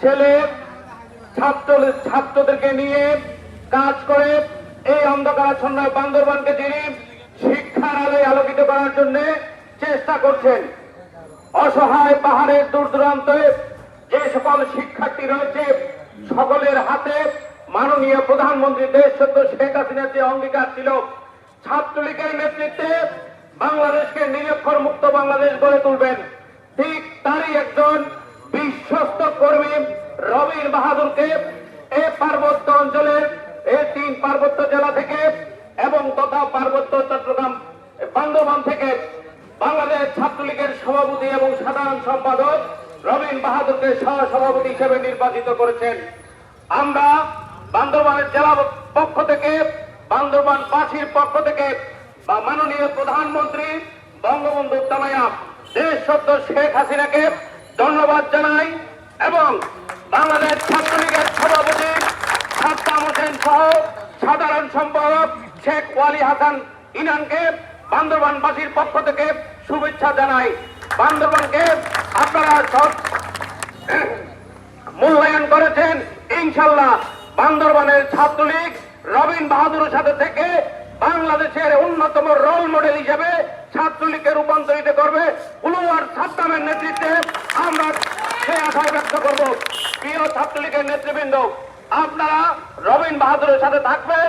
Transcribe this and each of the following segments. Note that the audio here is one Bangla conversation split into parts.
ছেলে ছাত্র ছাত্রদেরকে নিয়ে কাজ করে এই অন্ধকারাচ্ছন্ন বান্দরবানকে তিনি শিক্ষার আলোয় আলোকিত করার জন্য চেষ্টা করছেন। অসহায় পাহাড়ের দূর দূরান্তে যে সকল শিক্ষার্থী রয়েছে, সকলের হাতে মাননীয় প্রধানমন্ত্রী দেশ সত্য শেখ হাসিনার যে অঙ্গীকার ছিল, ছাত্রলীগের নেতৃত্বে বাংলাদেশকে নিরক্ষর মুক্ত বাংলাদেশ গড়ে তুলবেন। ঠিক তারই একজন কর্মী রবির বাহাদুরকে এ পার্বত্য অঞ্চলের এই তিন পার্বত্য জেলা থেকে এবং তথা পার্বত্য চট্টগ্রাম বান্দরবান থেকে বাংলাদেশ ছাত্রলীগের সভাপতি এবং সাধারণ সম্পাদক রবীন বাহাদুরকে সহ সভাপতি হিসেবে নির্বাচিত করেছেন। আমরা বান্দরবানের জেলা পক্ষ থেকে, বান্দরবান বাসীর পক্ষ থেকে বা মাননীয় প্রধানমন্ত্রী বঙ্গবন্ধু তামায়া, দেশ সত্য শেখ হাসিনাকে ধন্যবাদ জানাই। এবং বাংলাদেশ ছাত্রলীগের সভাপতি সাদ্দাম হোসেন সহ সাধারণ সম্পাদক শেখ ওয়ালি হাসান ইনানকে বান্দরবানবাসীর পক্ষ থেকে শুভেচ্ছা জানাই। বান্দরবানকে আপনারা সব মূল্যায়ন করেছেন। ইনশাল্লাহ বান্দরবানের ছাত্রলীগ রবিন বাহাদুরের সাথে থেকে বাংলাদেশের অন্যতম রোল মডেল হিসেবে ছাত্রলীগকে রূপান্তরিত করবে উলুয়ার সাদ্দামের নেতৃত্বে আমরা সেই আশা ব্যক্ত করব, প্রিয় ছাত্রলীগের নেতৃবৃন্দ, আপনারা রবীন বাহাদুরের সাথে থাকবেন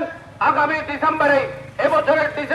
আগামী ডিসেম্বরে, এবছরের